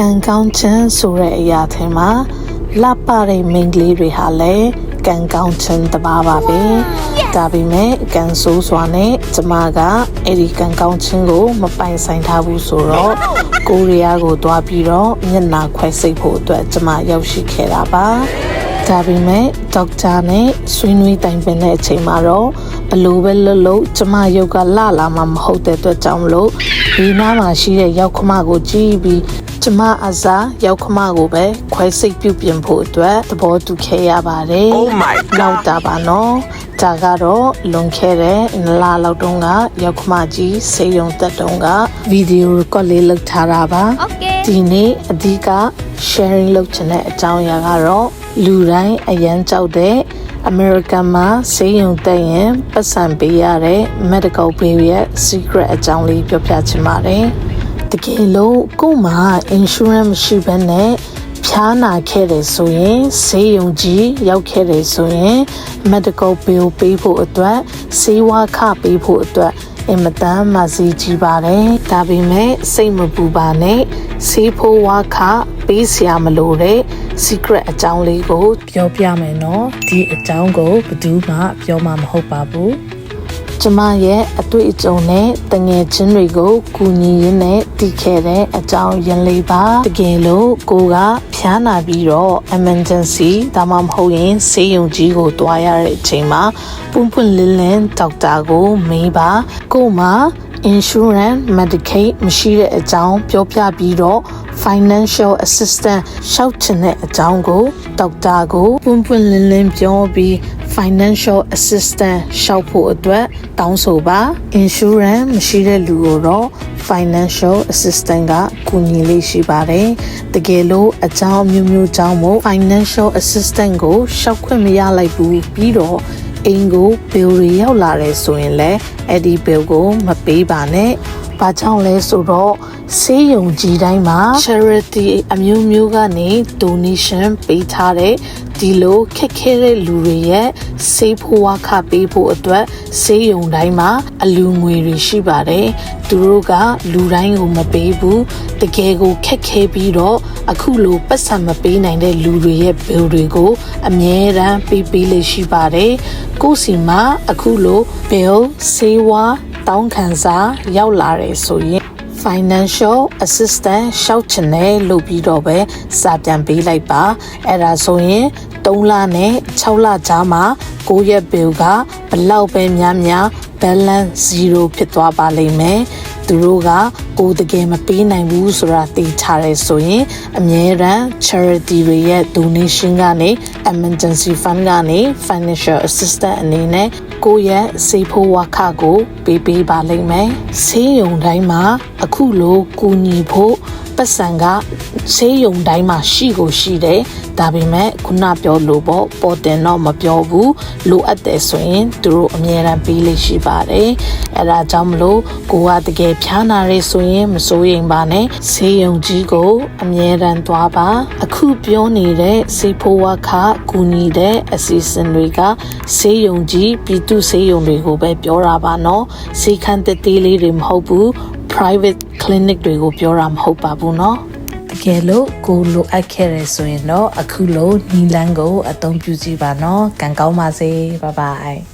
ကံကောင်းခြင်းဆိုတဲ့အရာထဲမှာလှပတဲ့မိန်းကလေးတွေဟာလည်းကံကောင်းခြင်းတပါးပါပဲဒါပေမဲ့ကံဆိုးစွာနဲ့ကျမကအဲ့ဒီကံကောင်းခြင်းကို မပိုင်ဆိုင်ထားဘူးဆိုတော့ကိုရီးယားကိုတွားပြီးတော့မျက်နှာခွဲစိတ်ဖို့အတွက်ကျမရောက်ရှိခဲ့တာပါဒါပေမဲ့ဒေါက်တာနဲ့ဆွေးနွေးတိုင်ပင်တဲ့အချိန်မှာတော့ဘလို့ပဲလှုပ်လို့ကျမရုပ်ကလှလာမှမဟုတ်တဲ့အတွက်ကြောင့်မလို့ဒီနားမှာရှိတဲ့ရောက်ခမကိုကြည့်ပြီး ကျမအစားရောက်ခမကိုပဲခွဲစိတ်ပြုတ်ပြင်ဖို့အတွက်သဘောတူခဲ့ရပါတယ် Oh my god နောက်တာပါနော်ဒါကတော့လွန်ခဲ့တဲ့နလလောက်တုန်းကရောက်ခမကြီးစေယုံတက်တုန်းကဗီဒီယိုရကော့လေးလုပ်ထားတာပါ Okay. ဒီနေ့အဓိက sharing လုပ်ချင်တဲ့အကြောင်းအရာကတော့လူတိုင်းအရန်ကြောက်တဲ့ American မှာဆေးရုံတက်ရင်ပတ်စံပေးရတဲ့ medical bill ရဲ့ secret အကြောင်းလေးပြောပြချင်ပါတယ်။ တကယ်လို့ကို့မှာ insurance မရှိဘဲနဲ့ဖျားနာခဲ့တယ်ဆိုရင်ဆေးရုံကြီးရောက်ခဲ့တယ်ဆိုရင် medical bill ပေးဖို့အတွက်ဆေးဝါးခပေးဖို့အတွက်အင်မတန်မစီကြီးပါတယ်ဒါပေမဲ့စိတ်မပူပါနဲ့ဆေးဖိုးဝါခပေးစရာမလိုတဲ့ secret အကြောင်းလေးကို ပြောပြမယ်နော်ဒီအကြောင်းကိုဘယ်သူမှပြောမှာမဟုတ်ပါဘူး ကျမရဲ့အတွေ့အကြုံနဲ့တငယ်ချင်းတွေကိုကူညီရင်းနဲ့တည်ခဲ့တဲ့အကြောင်းရင်းလေးပါတကယ်လို့ကိုကဖျားနာပြီးတော့ emergency ဒါမှမဟုတ်ရင်ဆေးရုံကြီးကိုတွားရတဲ့အချိန်မှာပွန့်ပွန့်လင်းလင်းဒေါက်တာကိုမေးပါကိုမှ insurance medicaid မရှိတဲ့အကြောင်းပြောပြပြီးတော့ financial assistant ရှောက်ချင်တဲ့အကြောင်းကိုဒေါက်တာကိုပွန့်ပွန့်လင်းလင်းပြောပြီး financial assistant ရှောက်ဖို့အတွက်တောင်းဆိုပါ insurance မရှိတဲ့လူကိုတော့ financial assistant ကကူညီလေးရှိပါတယ်တကယ်လို့အကြောင်းအမျိုးမျိုးကြောင့်မို့ financial assistant ကိုရှောက်ခွင့်မရလိုက်ဘူးပြီးတော့အိမ်ကို bill တွေရောက်လာတယ်ဆိုရင်လည်းအဲ့ဒီ bill ကိုမပေးပါနဲ့။ဘာကြောင့်လဲဆိုတော့ဆေးရုံကြီးတိုင်းမှာ charity အမျိုးမျိုးကနေ donation ပေးထားတဲ့ ဒီလိုခက်ခဲတဲ့လူတွေရဲ့ဆေးဖိုးဝါခပေးဖို့အတွက်ဆေးရုံတိုင်းမှာအလူငွေတွေရှိပါတယ်။သူတို့ကလူတိုင်းကိုမပေးဘူး။တကယ်ကိုခက်ခဲပြီးတော့အခုလိုပတ်စံမပေးနိုင်တဲ့လူတွေရဲ့ bill တွေကို အမြဲတမ်းပေးပေးလေးရှိပါတယ်။ကိုယ့်စီမှာအခုလို bill ဆေးဝါးတောင်းခံစာရောက်လာတယ်ဆိုရင် financial assistant ရှောက်ချင်တယ်လို့ပြီးတော့ပဲစာပြန်ပေးလိုက်ပါအဲ့ဒါဆိုရင်3လနဲ့6လကြားမှာကိုယ့်ရဲ့ bill ကဘလောက်ပဲများများ balance 0ဖြစ်သွားပါလိမ့်မယ်သူတို့ကကိုယ်တကယ်မပေးနိုင်ဘူးဆိုတာသိချရဲဆိုရင်အမြဲတမ်း charity တွေရဲ့ donation ကနေ emergency fund ကနေ financial assistant အနေနဲ့ ကိုယ့်ရဲ့စေဖို့ဝါခကိုပေးပေးပါလိမ့်မယ်ဆေးရုံတိုင်းမှာအခုလိုကူညီဖို့ ပတ်စံကဆေးရုံတိုင်းမှာရှိကိုရှိတယ်ဒါပေမဲ့ခုနပြောလို့ပေါ့ပေါ်တင်တော့မပြောဘူးလိုအပ်တယ်ဆိုရင်သူတို့အမြဲတမ်းပေးလိရှိပါတယ်အဲဒါကြောင့်မလို့ကိုကတကယ်ဖျားနာရဲဆိုရင်မစိုးရိမ်ပါနဲ့ဆေးရုံကြီးကိုအမြဲတမ်းသွားပါအခုပြောနေတဲ့စေဖိုးဝါခကူညီတဲ့အစီအစဉ်တွေကဆေးရုံကြီးပြည်သူဆေးရုံတွေကိုပဲပြောတာပါနော်ဆေးခန်းတက်သေးလေးတွေမဟုတ်ဘူး private clinic တွေကိုပြောတာမဟုတ်ပါဘူးเนาะတကယ်လို့ကိုလိုအပ်ခဲ့ရဆိုရင်တော့အခုလိုနီလန်းကိုအသုံးပြုကြည့်ပါเนาะကံကောင်းပါစေ bye bye